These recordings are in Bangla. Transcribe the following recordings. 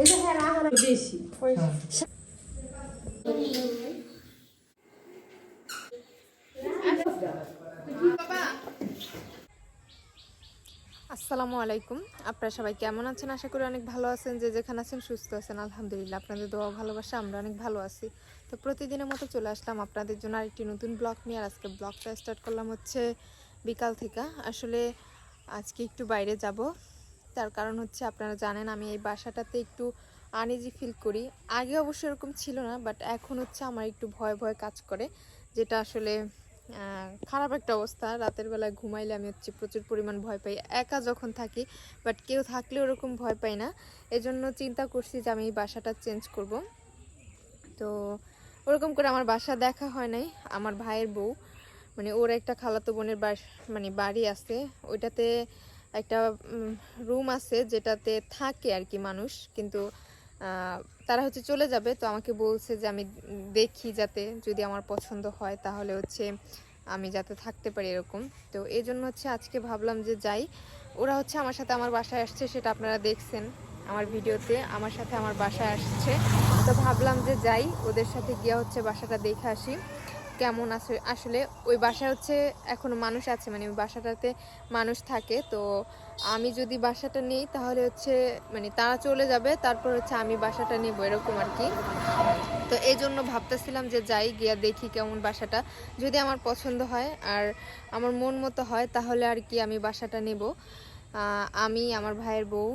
এই যে হ্যাঁ বেশি। আসসালামু আলাইকুম। আপনারা সবাই কেমন আছেন? আশা করি অনেক ভালো আছেন। যে যেখানে আছেন সুস্থ আছেন। আলহামদুলিল্লাহ আপনাদের দোয়া ভালোবাসা আমরা অনেক ভালো আছি। তো প্রতিদিনের মতো চলে আসলাম আপনাদের জন্য আরেকটি নতুন ব্লগ নিয়ে। আর আজকে ব্লগটা স্টার্ট করলাম হচ্ছে বিকাল থেকে। আসলে আজকে একটু বাইরে যাব। তার কারণ হচ্ছে আপনারা জানেন, আমি এই বাসাটাতে একটু আনইজি ফিল করি। আগে অবশ্য এরকম ছিল না বাট এখন হচ্ছে আমার একটু ভয় ভয় কাজ করে, যেটা আসলে খারাপ একটা অবস্থা। রাতের বেলায় ঘুমাইলে আমি হচ্ছে প্রচুর পরিমাণ ভয় পাই। একা যখন থাকি বাট কেউ থাকলে ওরকম ভয় পাই না। এজন্য চিন্তা করছি যে আমি এই বাসাটা চেঞ্জ করব। তো ওরকম করে আমার বাসা দেখা হয় নাই, আমার ভাইয়ের বউ। মানে ওর একটা খালাতো বোনের বাস মানে বাড়ি আছে। ওইটাতে একটা রুম আছে যেটাতে থাকে আর কি মানুষ, কিন্তু তারা হচ্ছে চলে যাবে। তো আমাকে বলছে যে আমি দেখি যাতে যদি আমার পছন্দ হয়, তাহলে হচ্ছে আমি যাতে থাকতে পারি এরকম। তো এই জন্য হচ্ছে আজকে ভাবলাম যে যাই, ওরা হচ্ছে আমার সাথে আমার বাসায় আসছে, সেটা আপনারা দেখছেন আমার ভিডিওতে, আমার সাথে আমার বাসায় আসছে। তো ভাবলাম যে যাই, ওদের সাথে গিয়ে হচ্ছে বাসাটা দেখে আসি। কেমন আছে? আসলে ওই বাসা হচ্ছে এখনও মানুষ আছে মানে ওই বাসাটাতে মানুষ থাকে। তো আমি যদি বাসাটা নিই তাহলে হচ্ছে মানে তারা চলে যাবে তারপর হচ্ছে আমি বাসাটা নেব এরকম আর কি। তো এই জন্য ভাবতেছিলাম যে যাই গিয়া দেখি কেমন বাসাটা। যদি আমার পছন্দ হয় আর আমার মন মতো হয় তাহলে আর কি আমি বাসাটা নেব। আমি আমার ভাইয়ের বউ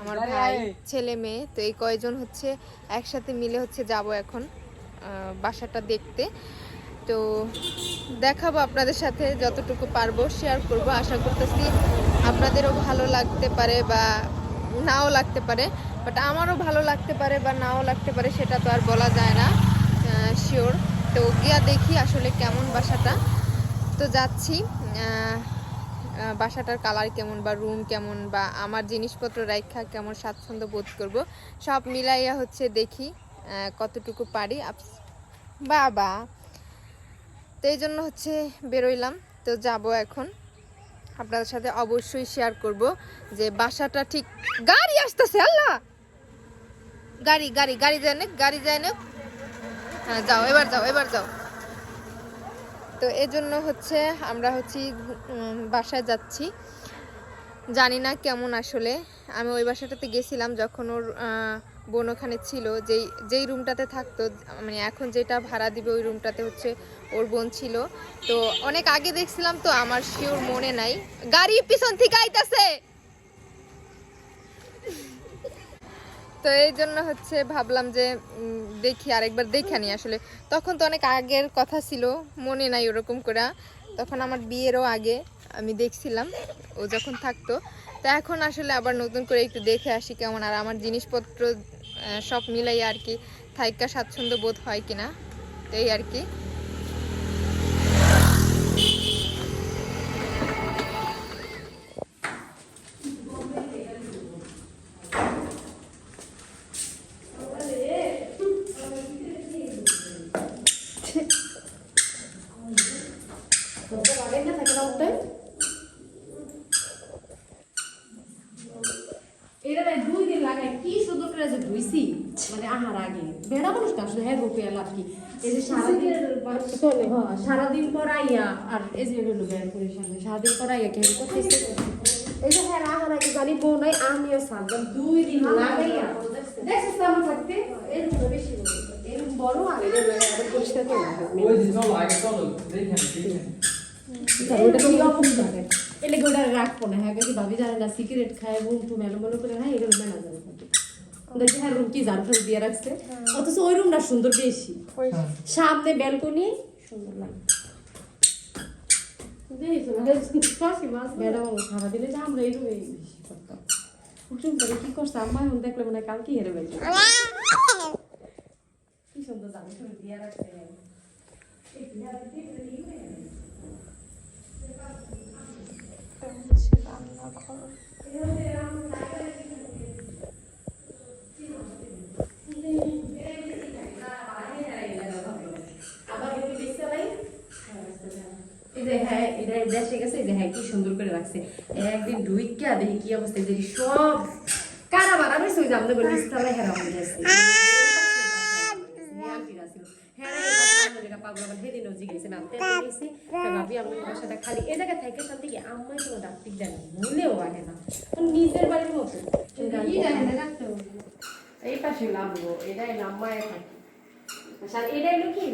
আমার ভাই ছেলে মেয়ে তো এই কয়জন হচ্ছে একসাথে মিলে হচ্ছে যাব এখন বাসাটা দেখতে। তো দেখাবো আপনাদের সাথে যতটুকু পারব শেয়ার করব। আশা করতেছি আপনাদেরও ভালো লাগতে পারে বা নাও লাগতে পারে। বাট আমারও ভালো লাগতে পারে বা নাও লাগতে পারে সেটা তো আর বলা যায় না শিওর তো গিয়া দেখি আসলে কেমন বাসাটা। তো যাচ্ছি বাসাটার কালার কেমন বা রুম কেমন বা আমার জিনিসপত্র রাখা কেমন স্বাচ্ছন্দ্য বোধ করব। সব মিলাইয়া হচ্ছে দেখি কতটুকু পারি। বাবা! তো এই জন্য হচ্ছে বেরোইলাম। তো যাব এখন। আপনাদের সাথে অবশ্যই শেয়ার করব যে বাসাটা ঠিক গাড়ি আসতেছে, আল্লাহ! গাড়ি গাড়ি গাড়ি যায় না, গাড়ি যায় না। হ্যাঁ যাও, এবার যাও এবার যাও। তো এই জন্য হচ্ছে আমরা হচ্ছে বাসায় যাচ্ছি। জানি না কেমন আসলে। আমি ওই বাসাটাতে গেছিলাম যখন ওর বোন ওখানে ছিল। যেই যেই রুমটাতে থাকতো মানে এখন যেটা ভাড়া দিবে ওই রুমটাতে হচ্ছে ওর বোন ছিল। তো অনেক আগে দেখছিলাম তো, আমার শিওর মনে নাই। গাড়ি পিছন থেকে আইতাছে! তো এই জন্য হচ্ছে ভাবলাম যে দেখি আরেকবার দেখে নি আসলে। তখন তো অনেক আগের কথা ছিল, মনে নাই ওরকম করে। তখন আমার বিয়েরও আগে আমি দেখছিলাম, ও যখন থাকতো। তো এখন আসলে আবার নতুন করে একটু দেখে আসি কেমন। আর আমার জিনিসপত্র সব মিলাই আর কি, থাইকা স্বাচ্ছন্দ্য বোধ হয় কিনা এই আর কি। এটা ভাই দুই দিন লাগায় কি সুন্দর করে যে ধুইছি মানে আহার আগে। বেড়া মানুষ না আসলে হ্যাঁ গোপে লাভ কি? এই যে সারাদিন চলে হ্যাঁ সারাদিন পর আইয়া আর এই যে হলো বের করে সামনে সারাদিন পর আইয়া কেন করতেছে? এই যে হ্যাঁ আহার আগে জানি বউ নাই আমিও সারলাম দুই দিন লাগাইয়া। দেখছিস তো আমার থাকতে? এরকম বেশি এরকম বড় আগে পরিষ্কার করে ওই যে চলো আগে চলো দেখেন দেখেন ওটা কি রাখব না? হ্যাঁ কি ভাবি জানে না সিগারেট খায় টুম এলো মনে করে হ্যাঁ এগুলো মেলা যাবে দেখি হ্যাঁ রুম কি জার ফার দিয়ে রাখছে। অথচ ওই রুমটা সুন্দর বেশি। সামনে ব্যালকনি সুন্দর লাগে। সারাদিনে যে আমরা এই রুমে বেশি করতাম। কি করছে? আম্মা এখন দেখলে মনে হয় কালকে হেরে গেছে কি সুন্দর জানো দিয়ে রাখছে। দেশে গেছে এই যে হ্যাঁ কি সুন্দর করে রাখছে। একদিন ঢুইকা দেখি কি অবস্থা দেখি সব কারা বাড়া রয়েছে, ওই যে আমাদের বলি ইস্তালা হেরা হয়ে গেছে খালি এ জায়গা থেকে শান্তি কি আম্মাই কোনো ডাক্তার জানে ভুলেও আগে না। নিজের বাড়ির মতো। এই পাশে নামবো এটাই নাম্বায় থাকে আচ্ছা হলো কি?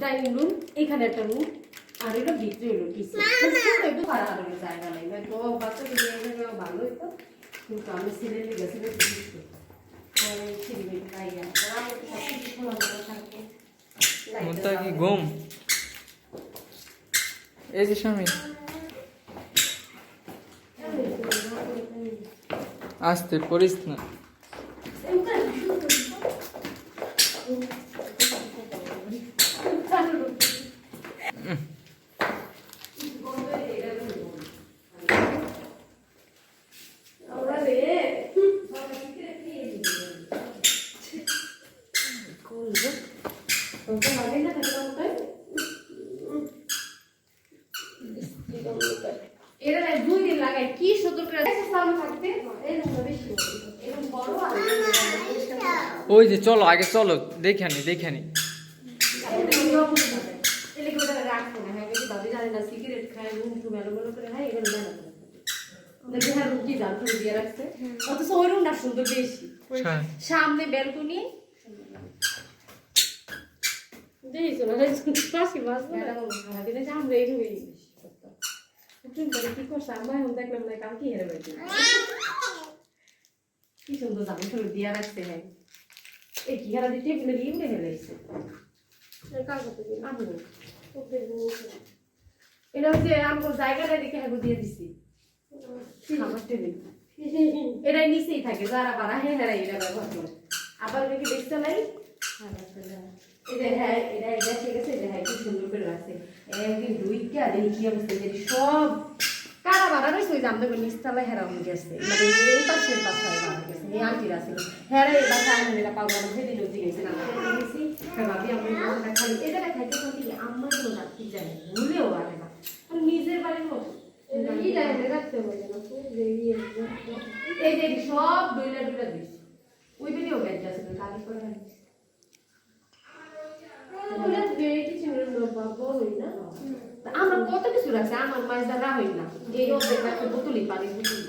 ডাইনিং রুম এখানে একটা রুম আর এটা ভিতরে হলো কিছু। একটু খারাপ জায়গা নাই। তো বাচ্চা ভালো হইতো কিন্তু আমি ছেলে গেছি ওটা কি গম? এই যে স্বামী। আসতে পড়িস না। এরা দুই দিন লাগায় কি সুন্দর করে থাকতে। ওই যে চলো আগে চলো দেখে নি দেখে নি। হয় হ্যাঁ হ্যাঁ সামনে ব্যালকনি। দেখিস না। পাশি আমরা করে কি করছে আমার এখন দেখলাম না কালকে হেরে বেড়েছে কি সুন্দর জামা শুরু দিয়া রাখছে হ্যাঁ এই কি হারা দিয়ে টেবিলে দিয়ে উড়ে হেলাইছে আমগো এটা হচ্ছে আমগো জায়গাটা দেখে হাগু দিয়ে দিছি টেবিল নিচেই থাকে যারা বাড়া হ্যাঁ হ্যাঁ এটা ব্যবহার করে আবার দেখি দেখতে নাই এটা হ্যাঁ হ্যাঁ কি সুন্দর করে রাখছে একদিন দুইটা দেখি কি অবস্থা? যে সব কারা বাড়া রয়েছে, ওই আমাদের নিচতলায় হেরা হয়ে গেছে মানে এই পাশের পাশায় বাড়া গেছে এই আন্টির আছে। হেরা এই বাসা আমি এটা পাবো না সেদিন লজি গেছে। না গেছি। ভাবি, আমি এটা এটা খাইতে খাইতে আমার কোনো ডাক্তার জানে, ভুলেও আগে না। মানে নিজের বাড়ির মতো। এই যে সব আছে খালি করে রাখিস আমরা কত কিছু রাখছি আমার মাছ দ্বারা হই না এই অর্ধেক রাখছে বোতলই বোতল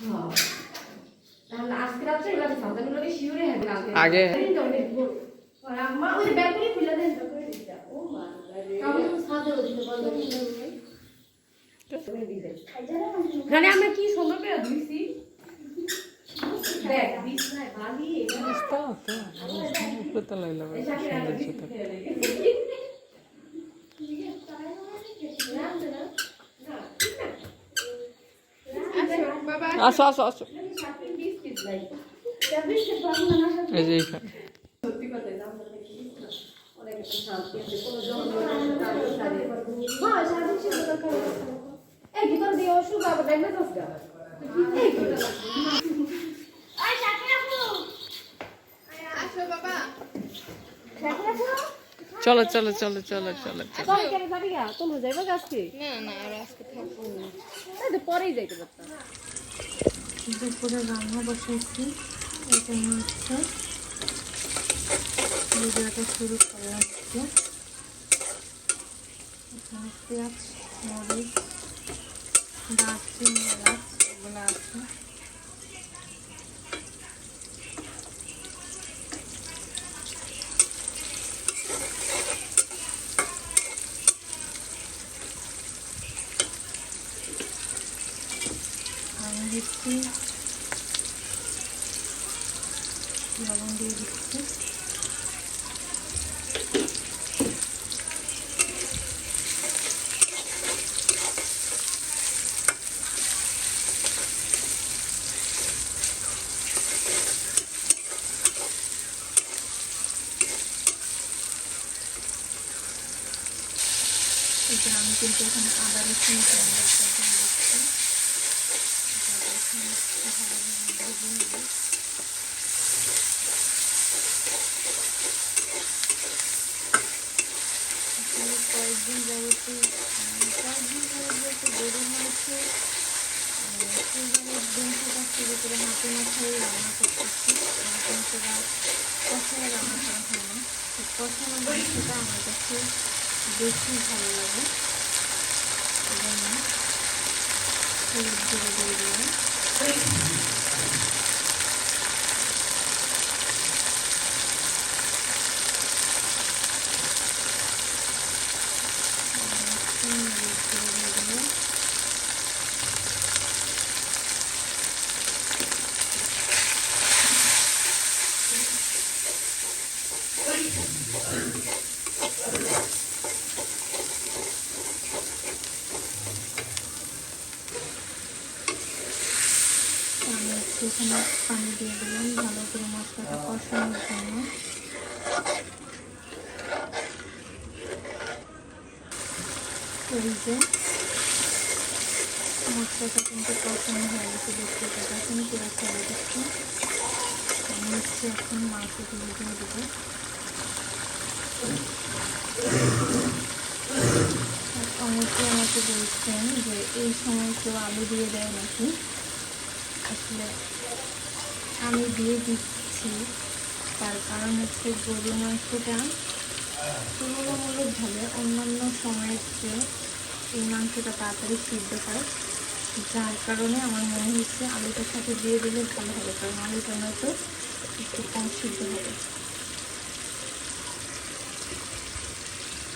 হ্যাঁ। তাহলে আজকে রাত্রে এগুলো সাদা গুলো শিউরে হবে আগে। ওই খুলে দেন ও মা দিতে মানে আমরা কি সুন্দর করে ধুইছি দেখ বিছনায় বালি সুন্দর সুন্দর আসো আসো আসো এই যে এইখানে। চলো চলো চলো চলো চলো চলো তোমরা যাইবা গাছকে না না আর আজকে থাকব পরেই যাইতে পারতাম। দুপুরে রান্না বসেছি এটা হচ্ছে ভিডিওটা শুরু করে আসছে এখানে পেঁয়াজ মরিচ দারচিনি এলাচ এগুলো আছে আমি দিচ্ছি লবণ দিয়ে দিচ্ছি এই যে আমি কিন্তু এখানে আদা রসুন পেঁয়াজ একটা দিয়ে দিচ্ছি আদা রসুন একটু ভালোভাবে ভেজে নেব আসলে কয়েকদিন যাবত বলতে গরু মাংস শুরু করে হাতে মাথায় রান্না করতেছি এরকম সেটা কষায় রান্না করা হয় না কষানো সেটা আমার কাছে বেশি ভালো লাগে এজন্য হলুদ গুঁড়ো দিয়ে দিলাম নুন মরিচ গুঁড়ো দিয়ে দিলাম আমি একটুখানি পানি দিয়ে দিলাম ভালো করে মশলাটা কষানোর জন্য। এই মশলাটা কিন্তু কষানো হয়ে গেছে, দেখতে পাচ্ছেন পুরো ছেড়ে দিচ্ছে আমি এখন মাংসগুলো দিয়ে দেবো। আর অনেকে আমাকে বলছেন যে এই সময় কেউ আলু দিয়ে দেয় নাকি? আসলে আমি দিয়ে দিচ্ছি। তার কারণ হচ্ছে গরু মাংসটা তুলনামূলকভাবে অন্যান্য সময়ের চেয়ে এই মাংসটা তাড়াতাড়ি সিদ্ধ হয়। যার কারণে আমার মনে হচ্ছে আলুটার সাথে দিয়ে দিলে ভালো হবে, কারণ আলুটা নয়তো একটু কম সিদ্ধ হবে।